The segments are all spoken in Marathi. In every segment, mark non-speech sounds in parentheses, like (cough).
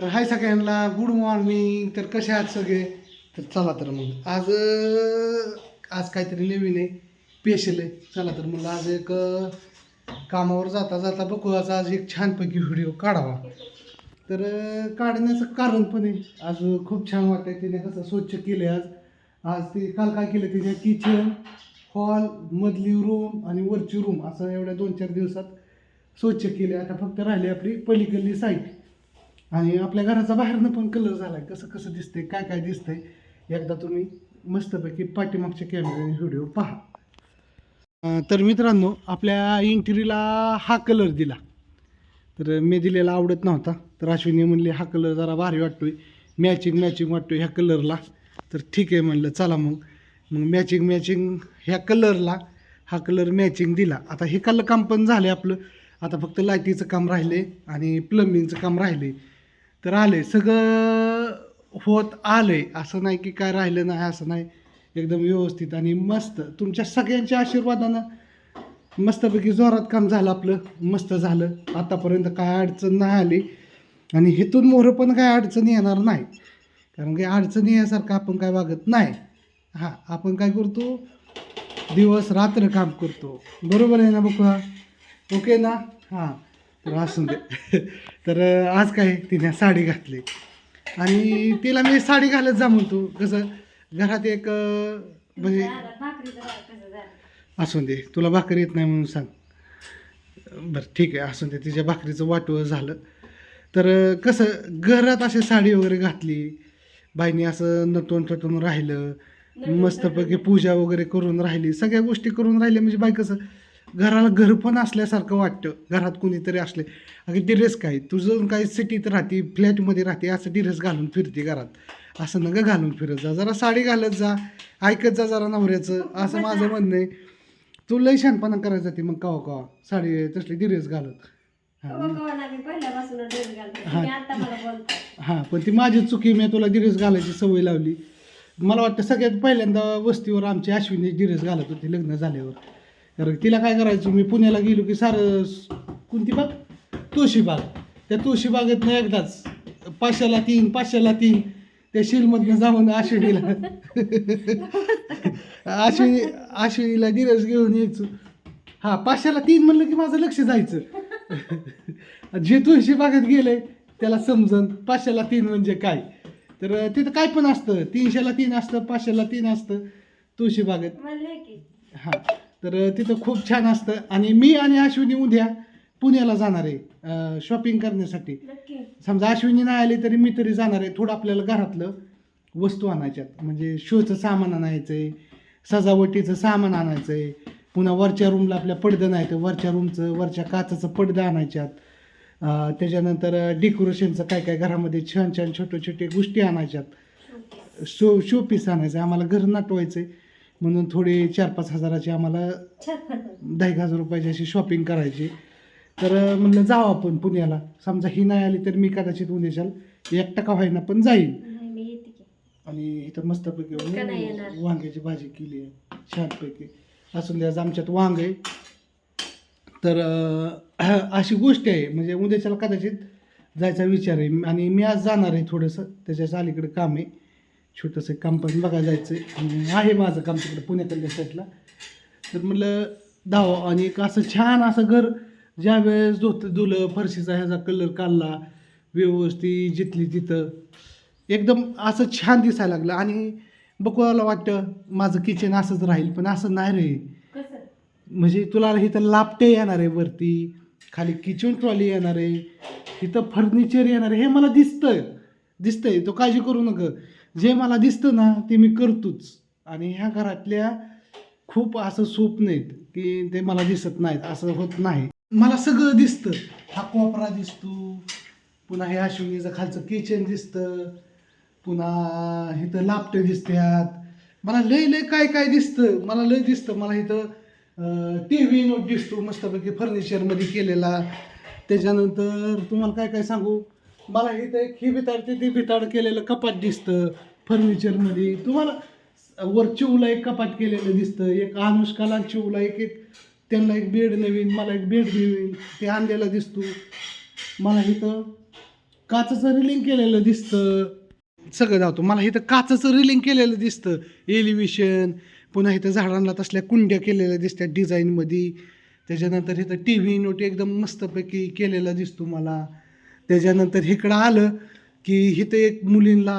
तर हाय सगळ्यांना गुड मॉर्निंग तर कसे आहात सगळे? तर चला तर मग. आज आज काहीतरी नवीन आहे. स्पेशल आहे. चला तर मग आज एक कामावर जाता जाता बघू. आज आज एक छानपैकी व्हिडिओ काढावा. तर काढण्याचं कारण पण आहे. आज खूप छान वाटतंय. तिने कसं स्वच्छ केलं आहे आज. आज ते काल काय केलं? तिने किचन हॉल मधली रूम आणि वरची रूम असं एवढ्या दोन चार दिवसात स्वच्छ केले आता फक्त राहिली आपली पलीकडली साईट आणि आपल्या घराचा बाहेरनं पण कलर झालाय. कसं कसं दिसतंय काय काय दिसतंय एकदा तुम्ही मस्तपैकी पाठीमागच्या कॅमेऱ्याने व्हिडिओ पहा. तर मित्रांनो आपल्या इंटिरीला हा कलर दिला. तर मी दिलेला आवडत नव्हता. तर अश्विनी म्हणले हा कलर जरा भारी वाटतोय. मॅचिंग मॅचिंग वाटतोय ह्या कलरला तर ठीक आहे म्हणलं चला मग. मग मॅचिंग मॅचिंग ह्या कलरला हा कलर मॅचिंग दिला. आता हे कलर काम पण झाले आपलं. आता फक्त लाईटीचं काम राहिले आणि प्लंबिंगचं काम राहिले तर आले सगळं होत आलंय. असं नाही की काय राहिलं नाही असं नाही. एकदम व्यवस्थित आणि मस्त. तुमच्या सगळ्यांच्या आशीर्वादानं मस्तपैकी जोरात काम झालं आपलं. मस्त झालं. आतापर्यंत काय अडचण नाही आली. आणि हेतून मोहरं पण काय अडचणी येणार नाही. कारण काही अडचणी यासारखं आपण काय वागत नाही. हां आपण काय करतो? दिवस रात्र काम करतो. बरोबर आहे ना बघा ओके ना? हां. तर असून दे तर आज काय तिने साडी घातली. आणि तिला मी साडी घालत जा म्हणतो. कसं घरात एक म्हणजे असून दे तुला भाकरी येत नाही म्हणून सांग. बरं ठीक आहे असून दे तिच्या भाकरीचं वाटवं झालं. तर कसं घरात अशी साडी वगैरे घातली. बाईने असं नटून टटून राहिलं. मस्तपैकी पूजा वगैरे करून राहिली. सगळ्या गोष्टी करून राहिल्या. म्हणजे बाई कसं घराला घर पण असल्यासारखं वाटतं. घरात कोणीतरी असले. अगदी ड्रेस काय तुझं काही सिटीत राहते फ्लॅटमध्ये राहते असं ड्रेस घालून फिरते घरात. असं नका घालून फिरत जा. जरा साडी घालत जा. ऐकत जा जरा नवऱ्याचं. असं माझं म्हणणं आहे. तू लय शहाणपणा करायचं जाते मग कवा कवा. साडी तसली ड्रेस घालत. हां. हां. पण ती माझी चुकी मी तुला ड्रेस घालायची सवय लावली. मला वाटतं सगळ्यात पहिल्यांदा वस्तीवर आमची अश्विनी ड्रेस घालत होती लग्न झाल्यावर. कारण तिला काय करायचं? मी पुण्याला गेलो की सारं कोणती बाग? तुळशीबाग त्या तुळशीबागेतनं एकदाच पाचशेला तीन पाचशेला तीन त्या शिलमधनं जाऊन अश्विनीला अश्विनी (laughs) अश्विनीला ड्रेस घेऊन यायचो. हां पाचशेला तीन म्हणलं की माझं लक्ष जायचं. जे तुळशी बागेत गेले त्याला समजन पाचशेला तीन म्हणजे काय? तर तिथं काय पण असतं. तीनशेला तीन असतं पाचशेला तीन असतं तुळशी बागेत. हां. तर तिथं खूप छान असतं. आणि मी आणि अश्विनी उद्या पुण्याला जाणार आहे शॉपिंग करण्यासाठी. समजा अश्विनी नाही आली तरी मी तरी जाणार आहे. थोडं आपल्याला घरातलं वस्तू आणायच्यात. म्हणजे शोचं सामान आणायचं आहे सजावटीचं सामान आणायचं आहे पुन्हा वरच्या रूमला आपल्या पडदं नाही तर वरच्या रूमचं वरच्या काचाचं पडदं आणायच्यात. त्याच्यानंतर डेकोरेशनचं काय काय घरामध्ये छान छान छोटे छोटे गोष्टी आणायच्यात. शो शो पीस आणायचं आम्हाला घर नाटवायचं आहे म्हणून थोडे चार पाच हजाराची आम्हाला दहा एक हजार रुपयाची अशी शॉपिंग करायची. तर म्हणलं जाऊ आपण पुण्याला. समजा ही नाही आली तर मी कदाचित उद्याच्याल एक टका व्हायना पण जाईल. आणि इथं मस्तपैकी? वांग्याची भाजी केली आहे. छानपैकी. असून द्या आज आमच्यात वांग आहे. तर (clears throat) अशी गोष्ट आहे. म्हणजे उद्याच्याला कदाचित जायचा विचार आहे. आणि मी आज जाणार आहे थोडंसं. त्याच्याच अलीकडे काम आहे. छोटंसं काम पण बघायला जायचं आहे आणि आहे माझं काम तिकडे पुण्याकडल्या साईडला. तर म्हणलं धाव आणि एक असं छान असं घर ज्या वेळेस धुत धुलं फरशीचा ह्याचा कलर काढला व्यवस्थित जिथली तिथं. एकदम असं छान दिसायला लागलं आणि बघायला वाटतं माझं किचन असंच राहील पण असं नाही रे. म्हणजे तुला इथं लापटे येणार आहे वरती खाली किचन ट्रॉली येणार आहे इथं फर्निचर येणार आहे हे मला दिसतंय. दिसतंय तो काळजी करू नका. जे मला दिसतं ना ते मी करतोच. आणि ह्या घरातल्या खूप असं स्वप्न आहेत की ते मला दिसत नाहीत असं होत नाही. मला सगळं दिसतं. हा कोपरा दिसतो पुन्हा हे अश्विनीचं खालचं किचन दिसतं पुन्हा इथं लापटे दिसतात मला लय लय काय काय दिसतं. मला लय दिसतं. मला इथं टी व्ही नोट दिसतो मस्तपैकी फर्निचरमध्ये केलेला. त्याच्यानंतर तुम्हाला काय काय सांगू? मला इथं एक ही बिताड ते ती बिताड केलेलं कपाट दिसतं फर्निचरमध्ये तुम्हाला वर चिवला एक कपाट केलेलं दिसतं एक अनुष्काला चिवला एक एक त्यांना एक बेड नवीन मला एक बेड नवीन ते आणलेला दिसतो. मला इथं काचाचं रिलिंग केलेलं दिसतं. सगळं जातो. मला इथं काचचं रिलिंग केलेलं दिसतं. एलिव्हिशन पुन्हा इथं झाडांना तसल्या कुंड्या केलेल्या दिसतात डिझाईनमध्ये त्याच्यानंतर इथं टी व्ही नोट एकदम मस्तपैकी केलेला दिसतो मला. त्याच्यानंतर इकडं आलं की इथं एक मुलींना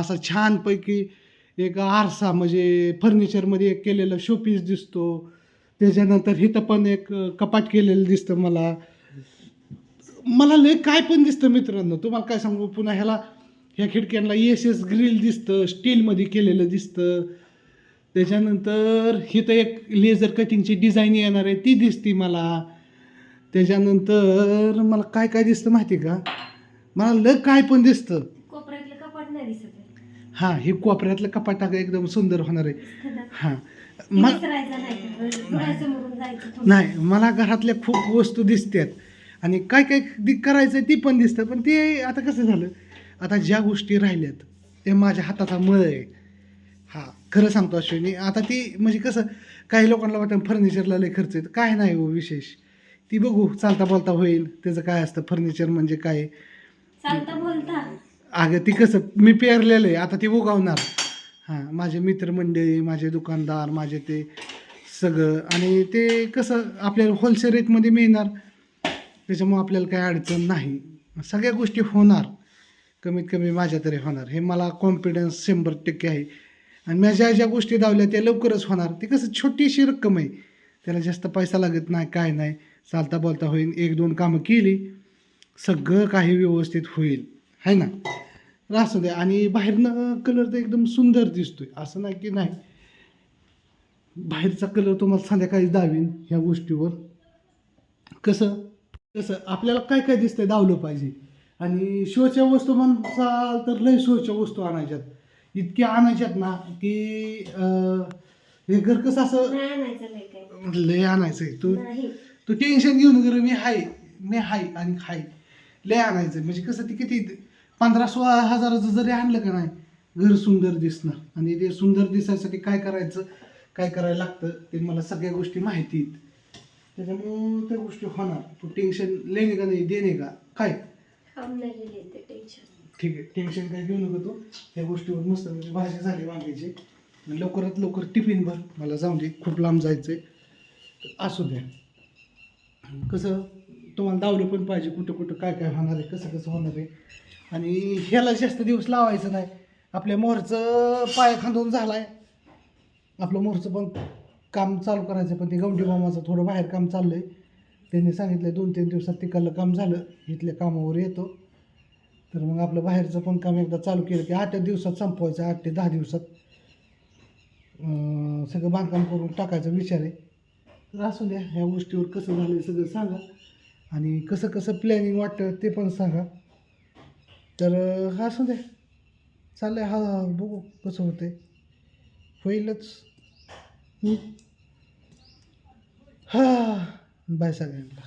असा छानपैकी एक आरसा म्हणजे फर्निचरमध्ये एक केलेला शोपीस दिसतो. त्याच्यानंतर इथं पण एक कपाट केलेलं दिसतं मला. मला लय काय पण दिसतं मित्रांनो. तुम्हाला काय सांगू? पुन्हा ह्याला ह्या खिडक्यांना एस एस ग्रिल दिसतं स्टीलमध्ये केलेलं दिसतं. त्याच्यानंतर इथं एक लेझर कटिंगची डिझाईन येणार आहे ती दिसती मला. त्याच्यानंतर मला काय काय दिसतं माहिती का? मला लय काय पण दिसतं. कोपऱ्यातलं कपाट नाही दिसत आहे. हां हे कोपऱ्यातलं कपाट अगं एकदम सुंदर होणार आहे. हां. म विसरायचं नाही डोळ्यासमोरून जायचं थोडं. नाही मला घरातल्या खूप वस्तू दिसतात. आणि काय काय दि- करायचं ती पण दिसतं. पण ते आता कसं झालं? आता ज्या गोष्टी राहिल्यात ते माझ्या हाताचा मळ आहे. हा खरं सांगतो अश्विनी. आता ती म्हणजे कसं काही लोकांना वाटतं फर्निचरला लय खर्च येतं. काय नाही हो विशेष. ती बघू चालता बोलता होईल. त्याचं काय असतं फर्निचर म्हणजे काय? चालता बोलता. अगं ती कसं मी पेरलेलं आहे आता ती उगावणार. हां माझे मित्रमंडळी माझे दुकानदार माझे ते सगळं. आणि ते कसं आपल्याला होलसेल रेटमध्ये मिळणार. त्याच्यामुळं आपल्याला काही अडचण नाही. सगळ्या गोष्टी होणार. कमीत कमी माझ्या तरी होणार. हे मला कॉन्फिडन्स शंभर टक्के आहे. आणि मी ज्या ज्या गोष्टी दावल्या त्या लवकरच होणार. ती कसं छोटीशी रक्कम आहे. त्याला जास्त पैसा लागत नाही काय नाही. चालता बोलता होईल एक दोन कामं केली सगळं काही व्यवस्थित होईल. आहे ना? असू द्या आणि बाहेरनं कलर तर एकदम सुंदर दिसतोय. असं नाही की नाही? बाहेरचा कलर तुम्हाला संध्याकाळी दावीन ह्या गोष्टीवर. कसं? कसं? आपल्याला काय काय दिसतंय दावलं पाहिजे. आणि शोच्या वस्तू म्हणसाल तर लय शोच्या वस्तू आणायच्यात. इतक्या आणायच्यात ना की हे घर कसं असं लय आणायचं आहे तू तू टेन्शन घेऊ नका मी हाय मी हाय आणि हाय. लय आणायचं. म्हणजे कसं ते किती पंधरा सोळा हजाराचं जरी आणलं का नाही घर सुंदर दिसणार. आणि ते सुंदर दिसायसाठी काय करायचं काय करायला लागतं ते मला सगळ्या गोष्टी माहिती आहेत. त्याच्यामुळं त्या गोष्टी होणार. तू टेन्शन लेणे का नाही देणे का? काय? गेले ठीक आहे. टेन्शन काय घेऊ नको तू. त्या गोष्टीवर मस्त म्हणजे भाजी झाली वांग्याची. आणि लवकरात लवकर टिफिन भर. मला जाऊन दे. खूप लांब जायचं आहे असू द्या. कसं तुम्हाला दावलं पण पाहिजे कुठं कुठं काय काय होणार आहे कसं कसं होणार आहे. आणि ह्याला जास्त दिवस लावायचं नाही. आपल्या मोहरचं पाय खांदून झाला आहे आपलं मोहरचं पण काम चालू करायचं पण ते गवंडी मामाचं थोडं बाहेर काम चाललं आहे त्यांनी सांगितलं दोन तीन दिवसात तिकडलं काम झालं इथल्या कामावर येतो. तर मग आपलं बाहेरचं पण काम एकदा चालू केलं की आठ दिवसात संपवायचं आठ ते दहा दिवसात. सगळं बांधकाम करून टाकायचा विचार आहे. तर असू द्या ह्या गोष्टीवर कसं झालं आहे सगळं सांगा. आणि कसं कसं प्लॅनिंग वाटतं ते पण सांगा. तर असू द्या. चालेल हा हा, बघू कसं होतं आहे होईलच. हां हा बाय सगळ्यांना.